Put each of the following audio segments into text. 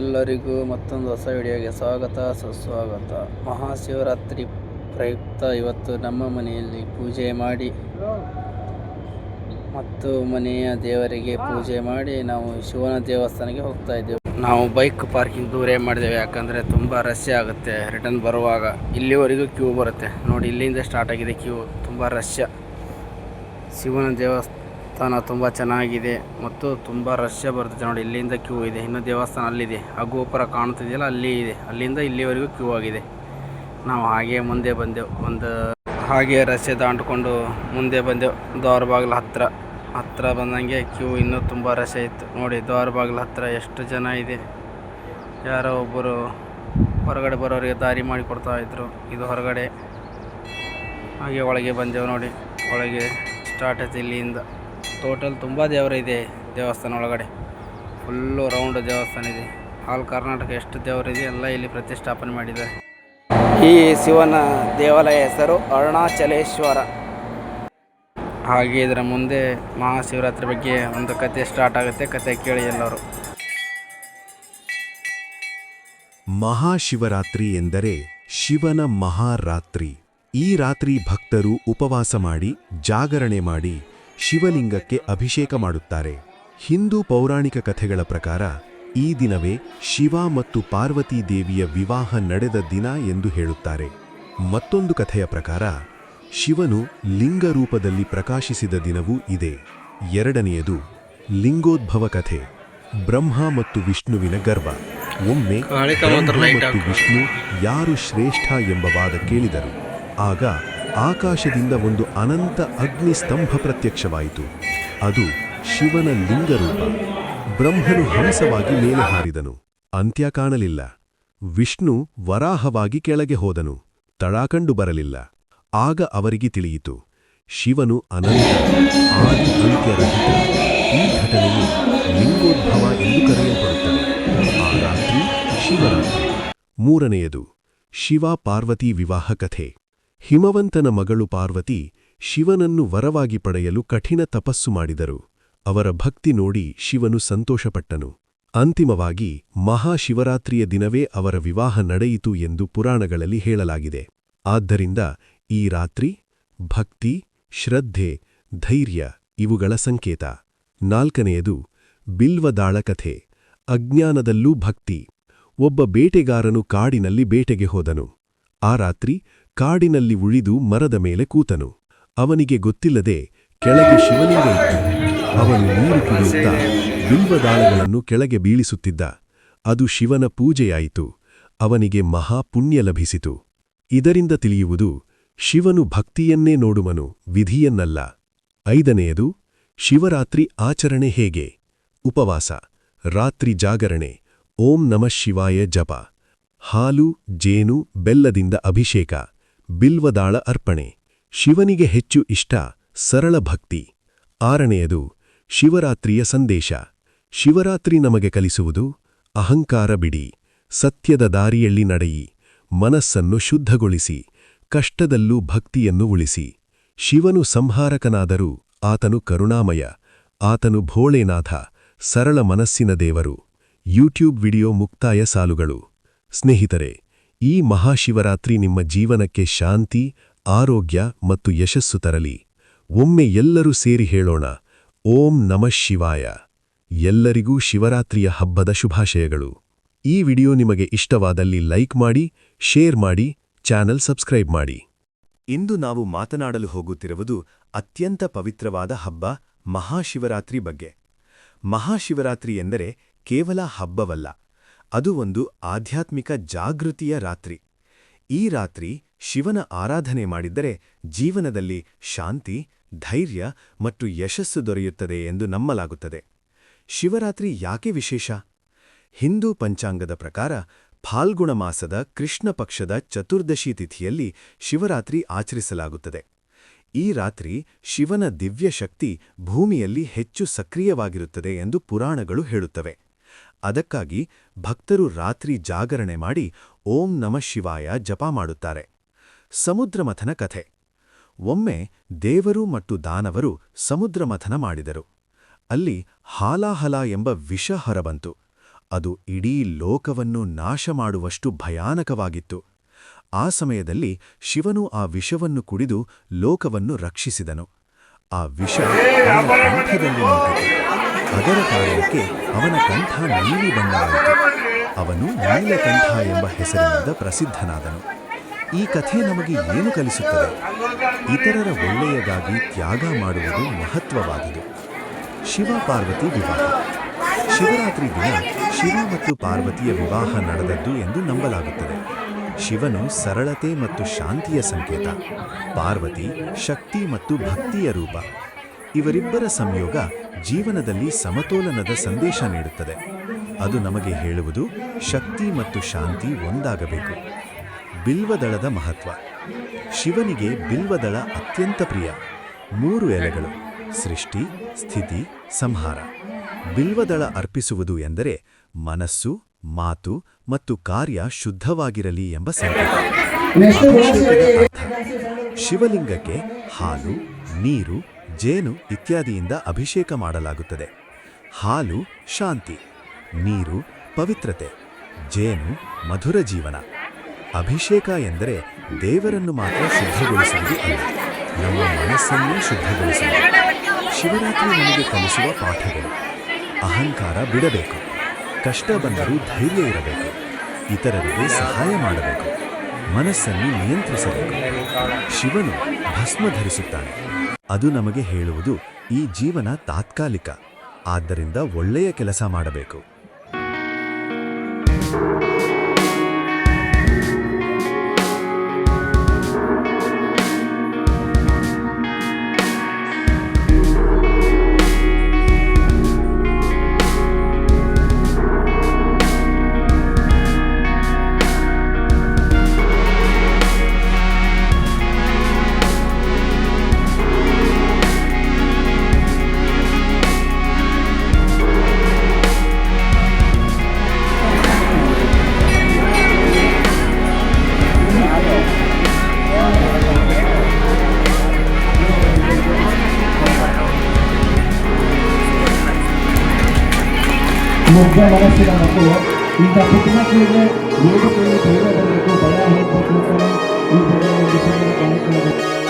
ಎಲ್ಲರಿಗೂ ಮತ್ತೊಂದು ಹೊಸ ವಿಡಿಯೋಗೆ ಸ್ವಾಗತ, ಸುಸ್ವಾಗತ. ಮಹಾಶಿವರಾತ್ರಿ ಪ್ರಯುಕ್ತ ಇವತ್ತು ನಮ್ಮ ಮನೆಯಲ್ಲಿ ಪೂಜೆ ಮಾಡಿ ಮತ್ತು ಮನೆಯ ದೇವರಿಗೆ ಪೂಜೆ ಮಾಡಿ ನಾವು ಶಿವನ ದೇವಸ್ಥಾನಕ್ಕೆ ಹೋಗ್ತಾ ಇದ್ದೇವೆ. ನಾವು ಬೈಕ್ ಪಾರ್ಕಿಂಗ್ ದೂರೇ ಮಾಡಿದ್ದೇವೆ? ಯಾಕಂದರೆ ತುಂಬ ರಶ್ ಆಗುತ್ತೆ ರಿಟರ್ನ್ ಬರುವಾಗ. ಇಲ್ಲಿವರೆಗೂ ಕ್ಯೂ ಬರುತ್ತೆ. ನೋಡಿ, ಇಲ್ಲಿಂದ ಸ್ಟಾರ್ಟ್ ಆಗಿದೆ ಕ್ಯೂ ತುಂಬ ರಶ್ಯ ಶಿವನ ದೇವಸ್ಥಾನ ತುಂಬ ಚೆನ್ನಾಗಿದೆ ಮತ್ತು ತುಂಬ ರಶ್ ಬರುತ್ತೆ ನೋಡಿ, ಇಲ್ಲಿಂದ ಕ್ಯೂ ಇದೆ. ಇನ್ನು ದೇವಸ್ಥಾನ ಅಲ್ಲಿದೆ. ಆ ಗೋಪುರ ಕಾಣುತ್ತಿದೆಯಲ್ಲ, ಅಲ್ಲಿ ಇದೆ. ಅಲ್ಲಿಂದ ಇಲ್ಲಿವರೆಗೂ ಕ್ಯೂ ಆಗಿದೆ. ನಾವು ಹಾಗೆ ಮುಂದೆ ಬಂದೆವು ಒಂದು ಹಾಗೆ ರಸ್ತೆ ದಾಂಡ್ಕೊಂಡು ಮುಂದೆ ಬಂದೆವು ದ್ವಾರ ಬಾಗಿಲು ಹತ್ತಿರ ಹತ್ತಿರ ಬಂದಂಗೆ ಕ್ಯೂ ಇನ್ನೂ ತುಂಬ ರಶ್ ಇತ್ತು. ನೋಡಿ ದ್ವಾರ ಬಾಗಿಲು ಹತ್ತಿರ ಎಷ್ಟು ಜನ ಇದೆ. ಯಾರೋ ಒಬ್ಬರು ಹೊರಗಡೆ ಬರೋರಿಗೆ ದಾರಿ ಮಾಡಿ ಇದ್ರು. ಇದು ಹೊರಗಡೆ. ಹಾಗೆ ಒಳಗೆ ಬಂದೆವು ನೋಡಿ. ಒಳಗೆ ಸ್ಟಾರ್ಟ್ ಆಯ್ತು ಇಲ್ಲಿಂದ. ಟೋಟಲ್ ತುಂಬ ಇದೆ ದೇವಸ್ಥಾನ ಒಳಗಡೆ. ಫುಲ್ಲು ರೌಂಡ್ ದೇವಸ್ಥಾನ ಇದೆ. ಆಲ್ ಕರ್ನಾಟಕ ಎಷ್ಟು ದೇವರಿದೆ ಎಲ್ಲ ಇಲ್ಲಿ ಪ್ರತಿಷ್ಠಾಪನೆ ಮಾಡಿದ್ದಾರೆ. ಈ ಶಿವನ ದೇವಾಲಯ ಹೆಸರು ಅರುಣಾಚಲೇಶ್ವರ. ಹಾಗೆ ಇದರ ಮುಂದೆ ಮಹಾಶಿವರಾತ್ರಿ ಬಗ್ಗೆ ಒಂದು ಕತೆ ಸ್ಟಾರ್ಟ್ ಆಗುತ್ತೆ. ಕತೆ ಕೇಳಿ ಎಲ್ಲರೂ. ಮಹಾಶಿವರಾತ್ರಿ ಎಂದರೆ ಶಿವನ ಮಹಾರಾತ್ರಿ. ಈ ರಾತ್ರಿ ಭಕ್ತರು ಉಪವಾಸ ಮಾಡಿ, ಜಾಗರಣೆ ಮಾಡಿ ಶಿವಲಿಂಗಕ್ಕೆ ಅಭಿಷೇಕ ಮಾಡುತ್ತಾರೆ. ಹಿಂದೂ ಪೌರಾಣಿಕ ಕಥೆಗಳ ಪ್ರಕಾರ ಈ ದಿನವೇ ಶಿವ ಮತ್ತು ಪಾರ್ವತಿ ದೇವಿಯ ವಿವಾಹ ನಡೆದ ದಿನ ಎಂದು ಹೇಳುತ್ತಾರೆ. ಮತ್ತೊಂದು ಕಥೆಯ ಪ್ರಕಾರ ಶಿವನು ಲಿಂಗ ರೂಪದಲ್ಲಿ ಪ್ರಕಾಶಿಸಿದ ದಿನವೂ ಇದೆ. ಎರಡನೆಯದು ಲಿಂಗೋದ್ಭವ ಕಥೆ. ಬ್ರಹ್ಮ ಮತ್ತು ವಿಷ್ಣುವಿನ ಗರ್ವ. ಒಮ್ಮೆ ಮತ್ತು ವಿಷ್ಣು ಯಾರು ಶ್ರೇಷ್ಠ ಎಂಬ ವಾದ ಕೇಳಿದರು. ಆಗ ಆಕಾಶದಿಂದ ಒಂದು ಅನಂತ ಅಗ್ನಿ ಸ್ತಂಭ ಪ್ರತ್ಯಕ್ಷವಾಯಿತು. ಅದು ಶಿವನ ಲಿಂಗರೂಪ ಬ್ರಹ್ಮನು ಹಂಸವಾಗಿ ಮೇಲೆ ಹಾರಿದನು. ಅಂತ್ಯ ಕಾಣಲಿಲ್ಲ. ವಿಷ್ಣು ವರಾಹವಾಗಿ ಕೆಳಗೆ ಹೋದನು. ತಳಾಕಂಡು ಬರಲಿಲ್ಲ. ಆಗ ಅವರಿಗೆ ತಿಳಿಯಿತು. ಶಿವನು ಅನಂತ, ಆದಿ ಅಂತ್ಯರಹಿತ ಈ ಘಟನೆಯು ಲಿಂಗೋದ್ಭವ ಎಂದು ಕರೆಯಲ್ಪಡುತ್ತದೆ. ಆ ರಾತ್ರಿ ಶಿವರಾತ್ರಿ. ಮೂರನೆಯದು, ಶಿವ ಪಾರ್ವತಿ ವಿವಾಹ ಕಥೆ. ಹಿಮವಂತನ ಮಗಳು ಪಾರ್ವತಿ ಶಿವನನ್ನು ವರವಾಗಿ ಪಡೆಯಲು ಕಠಿಣ ತಪಸ್ಸು ಮಾಡಿದರು. ಅವರ ಭಕ್ತಿ ನೋಡಿ ಶಿವನು ಸಂತೋಷಪಟ್ಟನು. ಅಂತಿಮವಾಗಿ ಮಹಾಶಿವರಾತ್ರಿಯ ದಿನವೇ ಅವರ ವಿವಾಹ ನಡೆಯಿತು ಎಂದು ಪುರಾಣಗಳಲ್ಲಿ ಹೇಳಲಾಗಿದೆ. ಆದ್ದರಿಂದ ಈ ರಾತ್ರಿ ಭಕ್ತಿ, ಶ್ರದ್ಧೆ, ಧೈರ್ಯ ಇವುಗಳ ಸಂಕೇತ. ನಾಲ್ಕನೆಯದು ಬಿಲ್ವದಾಳ ಕಥೆ ಅಜ್ಞಾನದಲ್ಲೂ ಭಕ್ತಿ. ಒಬ್ಬ ಬೇಟೆಗಾರನು ಕಾಡಿನಲ್ಲಿ ಬೇಟೆಗೆ ಹೋದನು. ಆ ರಾತ್ರಿ ಕಾಡಿನಲ್ಲಿ ಉಳಿದು ಮರದ ಮೇಲೆ ಕೂತನು. ಅವನಿಗೆ ಗೊತ್ತಿಲ್ಲದೆ ಕೆಳಗೆ ಶಿವಲಿಂಗ ಇತ್ತು. ಅವನು ನೀರು ಕುಡಿಯುತ್ತಾ ಬಿಲ್ವದಾಳಗಳನ್ನು ಕೆಳಗೆ ಬೀಳಿಸುತ್ತಿದ್ದ. ಅದು ಶಿವನ ಪೂಜೆಯಾಯಿತು. ಅವನಿಗೆ ಮಹಾಪುಣ್ಯ ಲಭಿಸಿತು. ಇದರಿಂದ ತಿಳಿಯುವುದು ಶಿವನು ಭಕ್ತಿಯನ್ನೇ ನೋಡುವನು, ವಿಧಿಯನ್ನಲ್ಲ. ಐದನೆಯದು, ಶಿವರಾತ್ರಿ ಆಚರಣೆ ಹೇಗೆ? ಉಪವಾಸ, ರಾತ್ರಿ ಜಾಗರಣೆ, ಓಂ ನಮಃ ಶಿವಾಯ ಜಪ, ಹಾಲು, ಜೇನು, ಬೆಲ್ಲದಿಂದ ಅಭಿಷೇಕ. ಬಿಲ್ವದಾಳ ಅರ್ಪಣೆ. ಶಿವನಿಗೆ ಹೆಚ್ಚು ಇಷ್ಟ ಸರಳ ಭಕ್ತಿ. ಆರನೆಯದು, ಶಿವರಾತ್ರಿಯ ಸಂದೇಶ. ಶಿವರಾತ್ರಿ ನಮಗೆ ಕಲಿಸುವುದು ಅಹಂಕಾರ ಬಿಡಿ. ಸತ್ಯದ ದಾರಿಯಲ್ಲಿ ನಡೆಯಿ. ಮನಸ್ಸನ್ನು ಶುದ್ಧಗೊಳಿಸಿ. ಕಷ್ಟದಲ್ಲೂ ಭಕ್ತಿಯನ್ನು ಉಳಿಸಿ. ಶಿವನು ಸಂಹಾರಕನಾದರೂ ಆತನು ಕರುಣಾಮಯ. ಆತನು ಭೋಳೆನಾಥ, ಸರಳ ಮನಸ್ಸಿನ ದೇವರು. ಯೂಟ್ಯೂಬ್ ವಿಡಿಯೋ ಮುಕ್ತಾಯ ಸಾಲುಗಳು. ಸ್ನೇಹಿತರೆ ಈ ಮಹಾಶಿವರಾತ್ರಿ ನಿಮ್ಮ ಜೀವನಕ್ಕೆ ಶಾಂತಿ, ಆರೋಗ್ಯ ಮತ್ತು ಯಶಸ್ಸು ತರಲಿ. ಒಮ್ಮೆ ಎಲ್ಲರೂ ಸೇರಿ ಹೇಳೋಣ, ಓಂ ನಮಃ ಶಿವಾಯ. ಎಲ್ಲರಿಗೂ ಶಿವರಾತ್ರಿಯ ಹಬ್ಬದ ಶುಭಾಶಯಗಳು. ಈ ವಿಡಿಯೋ ನಿಮಗೆ ಇಷ್ಟವಾದಲ್ಲಿ ಲೈಕ್ ಮಾಡಿ, ಶೇರ್ ಮಾಡಿ, ಚಾನಲ್ ಸಬ್ಸ್ಕ್ರೈಬ್ ಮಾಡಿ. ಇಂದು ನಾವು ಮಾತನಾಡಲು ಹೋಗುತ್ತಿರುವುದು ಅತ್ಯಂತ ಪವಿತ್ರವಾದ ಹಬ್ಬ, ಮಹಾಶಿವರಾತ್ರಿ ಬಗ್ಗೆ. ಮಹಾಶಿವರಾತ್ರಿ ಎಂದರೆ ಕೇವಲ ಹಬ್ಬವಲ್ಲ ಅದು ಒಂದು ಆಧ್ಯಾತ್ಮಿಕ ಜಾಗೃತಿಯ ರಾತ್ರಿ. ಈ ರಾತ್ರಿ ಶಿವನ ಆರಾಧನೆ ಮಾಡಿದ್ದರೆ ಜೀವನದಲ್ಲಿ ಶಾಂತಿ, ಧೈರ್ಯ ಮತ್ತು ಯಶಸ್ಸು ದೊರೆಯುತ್ತದೆ ಎಂದು ನಂಬಲಾಗುತ್ತದೆ ಶಿವರಾತ್ರಿ ಯಾಕೆ ವಿಶೇಷ? ಹಿಂದೂ ಪಂಚಾಂಗದ ಪ್ರಕಾರ ಫಾಲ್ಗುಣ ಮಾಸದ ಕೃಷ್ಣ ಪಕ್ಷದ ಚತುರ್ದಶಿ ತಿಥಿಯಲ್ಲಿ ಶಿವರಾತ್ರಿ ಆಚರಿಸಲಾಗುತ್ತದೆ. ಈ ರಾತ್ರಿ ಶಿವನ ದಿವ್ಯ ಶಕ್ತಿ ಭೂಮಿಯಲ್ಲಿ ಹೆಚ್ಚು ಸಕ್ರಿಯವಾಗಿರುತ್ತದೆ ಎಂದು ಪುರಾಣಗಳು ಹೇಳುತ್ತವೆ. ಅದಕ್ಕಾಗಿ ಭಕ್ತರು ರಾತ್ರಿ ಜಾಗರಣೆ ಮಾಡಿ ಓಂ ನಮಃ ಶಿವಾಯ ಜಪ ಮಾಡುತ್ತಾರೆ. ಸಮುದ್ರಮಥನ ಕಥೆ. ಒಮ್ಮೆ ದೇವರು ಮತ್ತು ದಾನವರು ಸಮುದ್ರಮಥನ ಮಾಡಿದರು. ಅಲ್ಲಿ ಹಾಲಾಹಲ ಎಂಬ ವಿಷ ಹೊರಬಂತು. ಅದು ಇಡೀ ಲೋಕವನ್ನು ನಾಶ ಮಾಡುವಷ್ಟು ಭಯಾನಕವಾಗಿತ್ತು. ಆ ಸಮಯದಲ್ಲಿ ಶಿವನು ಆ ವಿಷವನ್ನು ಕುಡಿದು ಲೋಕವನ್ನು ರಕ್ಷಿಸಿದನು. ಆ ವಿಷ ಅದರ ಕಾರಣಕ್ಕೆ ಅವನ ಕಂಠ ನೀಲಿ ಬಣ್ಣವಾಯಿತು. ಅವನು ನೀಲಕಂಠ ಎಂಬ ಹೆಸರಿನಿಂದ ಪ್ರಸಿದ್ಧನಾದನು. ಈ ಕಥೆ ನಮಗೆ ಏನು ಕಲಿಸುತ್ತದೆ? ಇತರರ ಒಳ್ಳೆಯದಾಗಿ ತ್ಯಾಗ ಮಾಡುವುದು ಮಹತ್ವವಾದುದು. ಶಿವ ಪಾರ್ವತಿ ವಿವಾಹ. ಶಿವರಾತ್ರಿ ದಿನ ಶಿವ ಮತ್ತು ಪಾರ್ವತಿಯ ವಿವಾಹ ನಡೆದದ್ದು ಎಂದು ನಂಬಲಾಗುತ್ತದೆ. ಶಿವನು ಸರಳತೆ ಮತ್ತು ಶಾಂತಿಯ ಸಂಕೇತ. ಪಾರ್ವತಿ ಶಕ್ತಿ ಮತ್ತು ಭಕ್ತಿಯ ರೂಪ. ಇವರಿಬ್ಬರ ಸಂಯೋಗ ಜೀವನದಲ್ಲಿ ಸಮತೋಲನದ ಸಂದೇಶ ನೀಡುತ್ತದೆ. ಅದು ನಮಗೆ ಹೇಳುವುದು ಶಕ್ತಿ ಮತ್ತು ಶಾಂತಿ ಒಂದಾಗಬೇಕು. ಬಿಲ್ವದಳದ ಮಹತ್ವ. ಶಿವನಿಗೆ ಬಿಲ್ವದಳ ಅತ್ಯಂತ ಪ್ರಿಯ. ಮೂರು ಎಲೆಗಳು ಸೃಷ್ಟಿ ಸ್ಥಿತಿ ಸಂಹಾರ. ಬಿಲ್ವದಳ ಅರ್ಪಿಸುವುದು ಎಂದರೆ ಮನಸ್ಸು ಮಾತು ಮತ್ತು ಕಾರ್ಯ ಶುದ್ಧವಾಗಿರಲಿ ಎಂಬ ಸಂಕೇತ ಶಿವಲಿಂಗಕ್ಕೆ ಹಾಲು ನೀರು ಜೇನು ಇತ್ಯಾದಿಯಿಂದ ಅಭಿಷೇಕ ಮಾಡಲಾಗುತ್ತದೆ. ಹಾಲು ಶಾಂತಿ, ನೀರು ಪವಿತ್ರತೆ, ಜೇನು ಮಧುರ ಜೀವನ. ಅಭಿಷೇಕ ಎಂದರೆ ದೇವರನ್ನು ಮಾತ್ರ ಶುದ್ಧಗೊಳಿಸುವುದು ಅಲ್ಲ, ನಮ್ಮ ಮನಸ್ಸನ್ನು ಶುದ್ಧಗೊಳಿಸುವುದು. ಶಿವರಾತ್ರಿ ನಮಗೆ ಕಲಿಸುವ ಪಾಠಗಳು. ಅಹಂಕಾರ ಬಿಡಬೇಕು. ಕಷ್ಟ ಬಂದರೂ ಧೈರ್ಯ ಇರಬೇಕು. ಇತರರಿಗೆ ಸಹಾಯ ಮಾಡಬೇಕು. ಮನಸ್ಸನ್ನು ನಿಯಂತ್ರಿಸಬೇಕು. ಶಿವನು ಭಸ್ಮ ಧರಿಸುತ್ತಾನೆ. ಅದು ನಮಗೆ ಹೇಳುವುದು ಈ ಜೀವನ ತಾತ್ಕಾಲಿಕ. ಆದ್ದರಿಂದ ಒಳ್ಳೆಯ ಕೆಲಸ ಮಾಡಬೇಕು. ಮುಗ್ಧ ಮನಸ್ಸಿನ ಮಕ್ಕಳು ಇಂಥ ಪುಟ್ಟಮಕ್ಕಳಿಗೆ ವೇದಿಕೆಯಲ್ಲಿ ಧೈರ್ಯ ಬರಬೇಕು ಭಯ ಈ ಬೆಳೆ ಒಂದು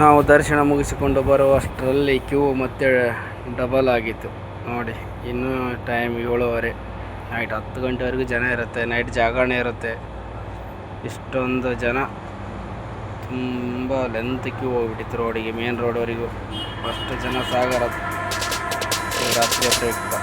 ನಾವು ದರ್ಶನ ಮುಗಿಸಿಕೊಂಡು ಬರುವಷ್ಟರಲ್ಲಿ ಕ್ಯೂ ಮತ್ತೆ ಡಬಲ್ ಆಗಿತ್ತು. ನೋಡಿ, ಇನ್ನೂ ಟೈಮ್ ಏಳುವರೆ. ನೈಟ್ ಹತ್ತು ಗಂಟೆವರೆಗೂ ಜನ ಇರುತ್ತೆ. ನೈಟ್ ಜಾಗರಣೆ ಇರುತ್ತೆ. ಇಷ್ಟೊಂದು ಜನ. ತುಂಬ ಲೆಂತ್ ಕ್ಯೂ ಹೋಗ್ಬಿಟ್ಟಿತ್ತು ರೋಡಿಗೆ ಮೇನ್ ರೋಡ್ವರೆಗೂ ಅಷ್ಟು ಜನ ಸಾಗರ, ರಾತ್ರಿ ಪ್ರಯುಕ್ತ